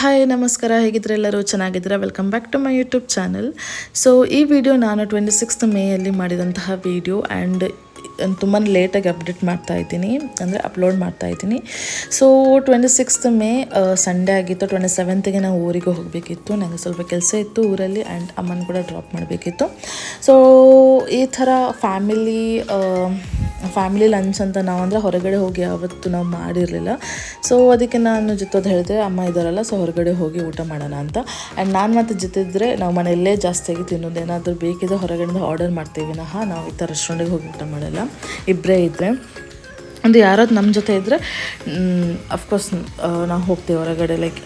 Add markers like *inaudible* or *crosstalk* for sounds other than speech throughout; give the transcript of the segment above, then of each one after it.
Hi, ನಮಸ್ಕಾರ. ಹೇಗಿದ್ರೆ ಎಲ್ಲರೂ? ಚೆನ್ನಾಗಿದ್ದೀರಾ? Welcome back to my YouTube channel so ಈ ವಿಡಿಯೋ ನಾನು ಟ್ವೆಂಟಿ ಸಿಕ್ಸ್ತ್ ಮೇಯಲ್ಲಿ ಮಾಡಿದಂತಹ ವಿಡಿಯೋ ಆ್ಯಂಡ್ ತುಂಬಾ ಲೇಟಾಗಿ ಅಪ್ಡೇಟ್ ಮಾಡ್ತಾ ಇದ್ದೀನಿ. ಅಂದರೆ ಅಪ್ಲೋಡ್ ಮಾಡ್ತಾ ಇದ್ದೀನಿ. So twenty sixth May Sunday ಆಗಿತ್ತು. ಟ್ವೆಂಟಿ ಸೆವೆಂತ್ಗೆ ನಾವು ಊರಿಗೆ ಹೋಗಬೇಕಿತ್ತು. ನನಗೆ ಸ್ವಲ್ಪ ಕೆಲಸ ಇತ್ತು ಊರಲ್ಲಿ ಆ್ಯಂಡ್ ಅಮ್ಮನ ಕೂಡ ಡ್ರಾಪ್ ಮಾಡಬೇಕಿತ್ತು. ಸೊ ಈ ಥರ ಫ್ಯಾಮಿಲಿ ಫ್ಯಾಮಿಲಿ ಲಂಚ್ ಅಂತ ನಾವು ಅಂದರೆ ಹೊರಗಡೆ ಹೋಗಿ ಯಾವತ್ತು ನಾವು ಮಾಡಿರಲಿಲ್ಲ. ಸೊ ಅದಕ್ಕೆ ನಾನು ಜೊತೆದು ಹೇಳಿದೆ, ಅಮ್ಮ ಇದ್ದಾರಲ್ಲ ಸೊ ಹೊರಗಡೆ ಹೋಗಿ ಊಟ ಮಾಡೋಣ ಅಂತ. ಆ್ಯಂಡ್ ನಾನು ಮತ್ತು ಜೊತೆದ್ರೆ ನಾವು ಮನೆಯಲ್ಲೇ ಜಾಸ್ತಿಯಾಗಿ ತಿನ್ನೋದು, ಏನಾದರೂ ಬೇಕಿದ್ರೆ ಹೊರಗಡೆಯಿಂದ ಆರ್ಡರ್ ಮಾಡ್ತೀವಿ. ನಹ ನಾವು ಈ ಥರ ರೆಸ್ಟೋರೆಂಟಿಗೆ ಹೋಗಿ ಊಟ ಮಾಡಲ್ಲ. ಇಬ್ಬರೇ ಇದ್ದರೆ ಅಂದರೆ ಯಾರಾದ್ರು ನಮ್ಮ ಜೊತೆ ಇದ್ದರೆ ಅಫ್ಕೋರ್ಸ್ ನಾವು ಹೋಗ್ತೀವಿ ಹೊರಗಡೆ ಲೈಕ್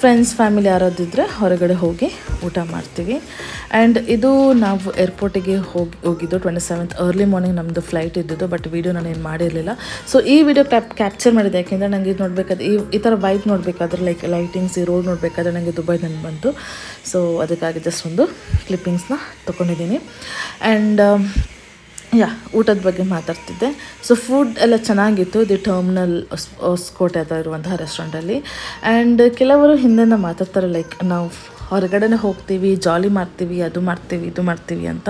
ಫ್ರೆಂಡ್ಸ್ ಫ್ಯಾಮಿಲಿ ಯಾರಾದಿದ್ದರೆ ಹೊರಗಡೆ ಹೋಗಿ ಊಟ ಮಾಡ್ತೀವಿ. ಆ್ಯಂಡ್ ಇದು ನಾವು ಏರ್ಪೋರ್ಟಿಗೆ ಹೋಗಿ, ಹೋಗಿದ್ದು ಟ್ವೆಂಟಿ ಸೆವೆಂತ್ ಅರ್ಲಿ ಮಾರ್ನಿಂಗ್ ನಮ್ಮದು ಫ್ಲೈಟ್ ಇದ್ದಿದ್ದು ಬಟ್ ವೀಡಿಯೋ ನಾನು ಏನು ಮಾಡಿರಲಿಲ್ಲ. ಸೊ ಈ ವಿಡಿಯೋ ಕ್ಯಾಪ್ ಕ್ಯಾಪ್ಚರ್ ಮಾಡಿದೆ. ಯಾಕೆಂದರೆ ನನಗೆ ಇದು ನೋಡಬೇಕಾದ್ರೆ ಈ ಈ ಥರ ವೈಬ್ ನೋಡಬೇಕಾದ್ರೆ ಲೈಕ್ ಲೈಟಿಂಗ್ಸ್ ಈ ರೋಡ್ ನೋಡಬೇಕಾದ್ರೆ ನನಗೆ ದುಬೈ ನನಗೆ ಬಂತು. ಸೊ ಅದಕ್ಕಾಗಿ ಜಸ್ಟ್ ಒಂದು ಕ್ಲಿಪ್ಪಿಂಗ್ಸ್ನ ತೊಗೊಂಡಿದ್ದೀನಿ ಆ್ಯಂಡ್ ಯಾ ಊಟದ ಬಗ್ಗೆ ಮಾತಾಡ್ತಿದ್ದೆ. ಸೊ ಫುಡ್ ಎಲ್ಲ ಚೆನ್ನಾಗಿತ್ತು. ದಿ ಟರ್ಮಿನಲ್ ಹೊಸಕೋಟೆ ಹತ್ರ ಇರುವಂತಹ ರೆಸ್ಟೋರೆಂಟಲ್ಲಿ ಆ್ಯಂಡ್ ಕೆಲವರು ಹಿಂದೆನ ಮಾತಾಡ್ತಾರೆ ಲೈಕ್ ನಾವು ಹೊರಗಡೆನೇ ಹೋಗ್ತೀವಿ ಜಾಲಿ ಮಾಡ್ತೀವಿ, ಅದು ಮಾಡ್ತೀವಿ, ಇದು ಮಾಡ್ತೀವಿ ಅಂತ.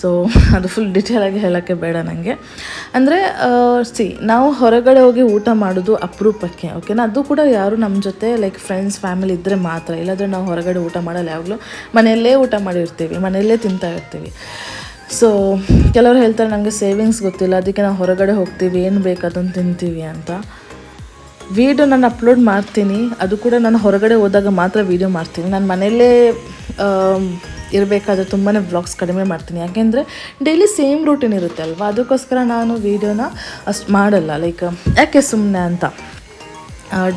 ಸೊ *laughs* ಅದು ಫುಲ್ ಡಿಟೇಲಾಗಿ ಹೇಳೋಕ್ಕೆ ಬೇಡ ನನಗೆ ಅಂದರೆ ಸಿ ನಾವು ಹೊರಗಡೆ ಹೋಗಿ ಊಟ ಮಾಡೋದು ಅಪರೂಪಕ್ಕೆ ಓಕೆನಾ ಅದು ಕೂಡ ಯಾರು ನಮ್ಮ ಜೊತೆ ಲೈಕ್ ಫ್ರೆಂಡ್ಸ್ ಫ್ಯಾಮಿಲಿ ಇದ್ದರೆ ಮಾತ್ರ. ಇಲ್ಲಾಂದರೆ ನಾವು ಹೊರಗಡೆ ಊಟ ಮಾಡಲ್ಲ ಯಾವಾಗಲೂ. ಮನೆಯಲ್ಲೇ ಊಟ ಮಾಡಿರ್ತೀವಿ, ಮನೆಯಲ್ಲೇ ತಿಂತಾ ಇರ್ತೀವಿ. ಸೊ ಕೆಲವರು ಹೇಳ್ತಾರೆ ನನಗೆ ಸೇವಿಂಗ್ಸ್ ಗೊತ್ತಿಲ್ಲ, ಅದಕ್ಕೆ ನಾವು ಹೊರಗಡೆ ಹೋಗ್ತೀವಿ, ಏನು ಬೇಕು ಅದನ್ನು ತಿಂತೀವಿ ಅಂತ. ವೀಡಿಯೋ ನಾನು ಅಪ್ಲೋಡ್ ಮಾಡ್ತೀನಿ, ಅದು ಕೂಡ ನಾನು ಹೊರಗಡೆ ಹೋದಾಗ ಮಾತ್ರ ವೀಡಿಯೋ ಮಾಡ್ತೀನಿ. ನಾನು ಮನೆಯಲ್ಲೇ ಇರಬೇಕಾದ್ರೆ ತುಂಬಾ ಬ್ಲಾಗ್ಸ್ ಕಡಿಮೆ ಮಾಡ್ತೀನಿ. ಯಾಕೆಂದರೆ ಡೈಲಿ ಸೇಮ್ ರೂಟೀನ್ ಇರುತ್ತೆ ಅಲ್ವಾ? ಅದಕ್ಕೋಸ್ಕರ ನಾನು ವೀಡಿಯೋನ ಅಷ್ಟು ಮಾಡಲ್ಲ. ಲೈಕ್ ಯಾಕೆ ಸುಮ್ಮನೆ ಅಂತ?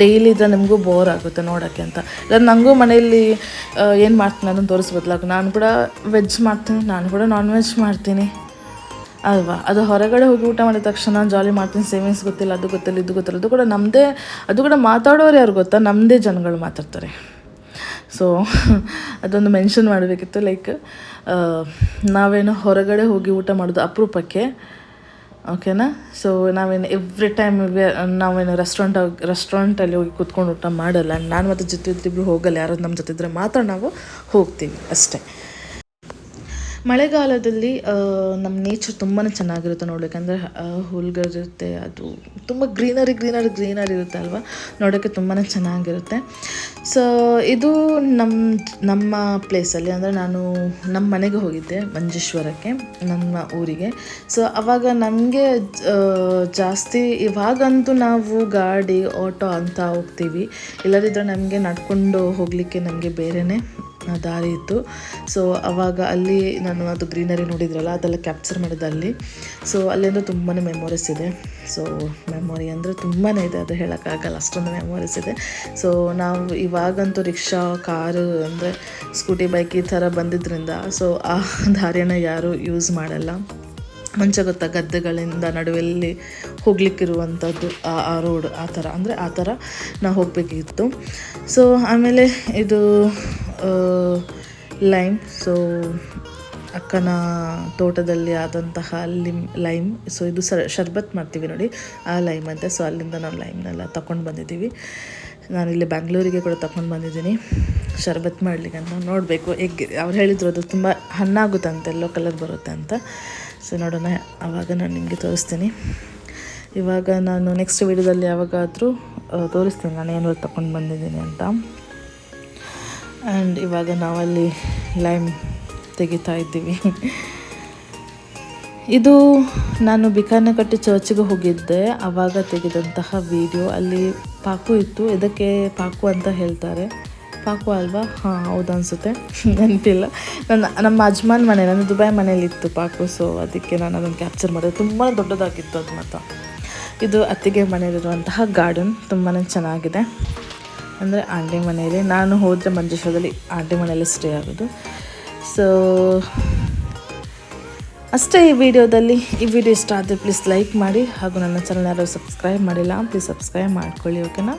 ಡೈಲಿ ಇದ್ರೆ ನಿಮಗೂ ಬೋರ್ ಆಗುತ್ತೆ ನೋಡೋಕ್ಕೆ ಅಂತ. ಇಲ್ಲ ನನಗೂ ಮನೆಯಲ್ಲಿ ಏನು ಮಾಡ್ತೀನಿ ಅದನ್ನು ತೋರಿಸ್ಬೋದಲ್ಲ ನಾನು ಕೂಡ ವೆಜ್ ಮಾಡ್ತೀನಿ, ನಾನು ಕೂಡ ನಾನ್ ವೆಜ್ ಮಾಡ್ತೀನಿ. ಅಲ್ವಾ? ಅದು ಹೊರಗಡೆ ಹೋಗಿ ಊಟ ಮಾಡಿದ ತಕ್ಷಣ ಜಾಲಿ ಮಾಡ್ತೀನಿ. ಸೇವಿಂಗ್ಸ್ ಗೊತ್ತಿಲ್ಲ, ಅದು ಗೊತ್ತಿಲ್ಲ, ಇದು ಗೊತ್ತಿಲ್ಲ. ಅದು ಕೂಡ ನಮ್ಮದೇ ಅದು ಕೂಡ ಮಾತಾಡೋರು ಯಾರು ಗೊತ್ತಾ? ನಮ್ಮದೇ ಜನಗಳು ಮಾತಾಡ್ತಾರೆ. ಸೊ *laughs* ಅದೊಂದು ಮೆನ್ಷನ್ ಮಾಡಬೇಕಿತ್ತು. ಲೈಕ್ ನಾವೇನು ಹೊರಗಡೆ ಹೋಗಿ ಊಟ ಮಾಡೋದು ಅಪರೂಪಕ್ಕೆ. ಓಕೆನಾ ಸೊ ನಾವೇನು ಎವ್ರಿ ಟೈಮ್ ನಾವೇನು ರೆಸ್ಟೋರೆಂಟ್ ರೆಸ್ಟೋರೆಂಟಲ್ಲಿ ಹೋಗಿ ಕೂತ್ಕೊಂಡು ಊಟ ಮಾಡಲ್ಲ. ನಾನು ಮತ್ತು ಜೊತೆ ಇಬ್ಬರು ಹೋಗಲ್ಲ. ಯಾರೋ ನಮ್ಮ ಜೊತೆ ಇದ್ದರೆ ಮಾತ್ರ ನಾವು ಹೋಗ್ತೀವಿ ಅಷ್ಟೇ. ಮಳೆಗಾಲದಲ್ಲಿ ನಮ್ಮ ನೇಚರ್ ತುಂಬಾ ಚೆನ್ನಾಗಿರುತ್ತೆ ನೋಡೋಕೆ ಅಂದರೆ ಹುಲ್ಗಳಿರುತ್ತೆ ಅದು ತುಂಬ ಗ್ರೀನರಿ ಗ್ರೀನರಿ ಗ್ರೀನರಿ ಇರುತ್ತೆ ಅಲ್ವಾ? ನೋಡೋಕ್ಕೆ ತುಂಬಾ ಚೆನ್ನಾಗಿರುತ್ತೆ. ಸೊ ಇದು ನಮ್ಮ ನಮ್ಮ ಪ್ಲೇಸಲ್ಲಿ ಅಂದರೆ ನಾನು ನಮ್ಮ ಮನೆಗೆ ಹೋಗಿದ್ದೆ, ಮಂಜೇಶ್ವರಕ್ಕೆ, ನಮ್ಮ ಊರಿಗೆ. ಸೊ ಅವಾಗ ನಮಗೆ ಜಾಸ್ತಿ ಇವಾಗಂತೂ ನಾವು ಗಾಡಿ ಆಟೋ ಅಂತ ಹೋಗ್ತೀವಿ. ಇಲ್ಲದಿದ್ದರೆ ನಮಗೆ ನಡ್ಕೊಂಡು ಹೋಗಲಿಕ್ಕೆ ನಮಗೆ ಬೇರೆಯೇ ದಾರಿ ಇತ್ತು. ಸೊ ಅವಾಗ ಅಲ್ಲಿ ನಾನು ಅದು ಗ್ರೀನರಿ ನೋಡಿದ್ರಲ್ಲ, ಅದೆಲ್ಲ ಕ್ಯಾಪ್ಚರ್ ಮಾಡಿದ್ದು ಅಲ್ಲಿ. ಸೊ ಅಲ್ಲಿಂದ ತುಂಬಾ ಮೆಮೊರೀಸ್ ಇದೆ. ಸೊ ಮೆಮೊರಿ ಅಂದರೆ ತುಂಬಾ ಇದೆ, ಅದು ಹೇಳೋಕ್ಕಾಗಲ್ಲ, ಅಷ್ಟೊಂದು ಮೆಮೊರೀಸ್ ಇದೆ. ಸೊ ನಾವು ಇವಾಗಂತೂ ರಿಕ್ಷಾ ಕಾರು ಅಂದರೆ ಸ್ಕೂಟಿ ಬೈಕ್ ಈ ಥರ ಬಂದಿದ್ದರಿಂದ ಸೊ ಆ ದಾರಿಯನ್ನು ಯಾರೂ ಯೂಸ್ ಮಾಡಲ್ಲ. ಮುಂಚೆ ಗೊತ್ತಾ ಗದ್ದೆಗಳಿಂದ ನಡುವೆಲ್ಲಿ ಹೋಗ್ಲಿಕ್ಕಿರುವಂಥದ್ದು ಆ ರೋಡ್ ಆ ಥರ. ಅಂದರೆ ಆ ಥರ ನಾವು ಹೋಗಬೇಕಿತ್ತು. ಸೊ ಆಮೇಲೆ ಇದು ಲೈಮ್ ಸೊ ಅಕ್ಕನ ತೋಟದಲ್ಲಿ ಆದಂತಹ ಲಿಮ್ ಲೈಮ್. ಸೊ ಇದು ಸರ್, ಶರ್ಬತ್ ಮಾಡ್ತೀವಿ ನೋಡಿ, ಆ ಲೈಮ್ ಅಂತೆ. ಸೊ ಅಲ್ಲಿಂದ ನಾವು ಲೈಮ್ನೆಲ್ಲ ತಗೊಂಡು ಬಂದಿದ್ದೀವಿ. ನಾನು ಇಲ್ಲಿ ಬ್ಯಾಂಗ್ಳೂರಿಗೆ ಕೂಡ ತಗೊಂಡು ಬಂದಿದ್ದೀನಿ. ಶರ್ಬತ್ ಮಾಡಲಿಕ್ಕೆ ಅಂತ ನೋಡಬೇಕು. ಎಗ್, ಅವ್ರು ಹೇಳಿದ್ರು ಅದು ತುಂಬ ಹಣ್ಣಾಗುತ್ತಂತೆ ಎಲ್ಲೋ ಕಲರ್ ಬರುತ್ತೆ ಅಂತ. ಸೊ ನೋಡೋಣ ಆವಾಗ ನಾನು ನಿಮಗೆ ತೋರಿಸ್ತೀನಿ. ಇವಾಗ ನಾನು ನೆಕ್ಸ್ಟ್ ವೀಡಿಯೋದಲ್ಲಿ ಯಾವಾಗಾದರೂ ತೋರಿಸ್ತೀನಿ. ನಾನು ಏನು ತಗೊಂಡು ಬಂದಿದ್ದೀನಿ ಅಂತ. ಆ್ಯಂಡ್ ಇವಾಗ ನಾವಲ್ಲಿ ಲೈಮ್ ತೆಗಿತಾ ಇದ್ದೀವಿ. ಇದು ನಾನು ಬಿಕಾನಕಟ್ಟಿ ಚರ್ಚಿಗೆ ಹೋಗಿದ್ದೆ ಆವಾಗ ತೆಗೆದಂತಹ ವಿಡಿಯೋ. ಅಲ್ಲಿ ಪಾಕು ಇತ್ತು. ಇದಕ್ಕೆ ಪಾಕು ಅಂತ ಹೇಳ್ತಾರೆ. ಪಾಕು ಅಲ್ವಾ? ಹಾಂ, ಹೌದು ಅನಿಸುತ್ತೆ. ನೆನಪಿಲ್ಲ. ನನ್ನ, ನಮ್ಮ ಅಜ್ಮಾನ್ ಮನೆ, ನನ್ನ ದುಬೈ ಮನೇಲಿತ್ತು ಪಾಕು ಸೊ ಅದಕ್ಕೆ ನಾನು ಅದನ್ನು ಕ್ಯಾಪ್ಚರ್ ಮಾಡಿದೆ. ತುಂಬ ದೊಡ್ಡದಾಗಿತ್ತು ಅದು ಮಾತ್ರ. ಇದು ಅತ್ತಿಗೆ ಮನೆಯಲ್ಲಿರುವಂತಹ ಗಾರ್ಡನ್ ತುಂಬಾ ಚೆನ್ನಾಗಿದೆ. ಅಂದರೆ ಆಂಟಿ ಮನೆಯಲ್ಲಿ. ನಾನು ಹೋದರೆ ಮಂಜೇಶ್ವರದಲ್ಲಿ ಆಂಟಿ ಮನೆಯಲ್ಲಿ ಸ್ಟೇ ಆಗೋದು. ಸೊ ಅಷ್ಟೇ ಈ ವಿಡಿಯೋದಲ್ಲಿ. ಈ ವಿಡಿಯೋ ಇಷ್ಟ ಆದರೆ ಪ್ಲೀಸ್ ಲೈಕ್ ಮಾಡಿ ಹಾಗೂ ನನ್ನ ಚಾನಲ್ ಯಾರು ಸಬ್ಸ್ಕ್ರೈಬ್ ಮಾಡಿಲ್ಲ ಪ್ಲೀಸ್ ಸಬ್ಸ್ಕ್ರೈಬ್ ಮಾಡ್ಕೊಳ್ಳಿ ಓಕೆನಾ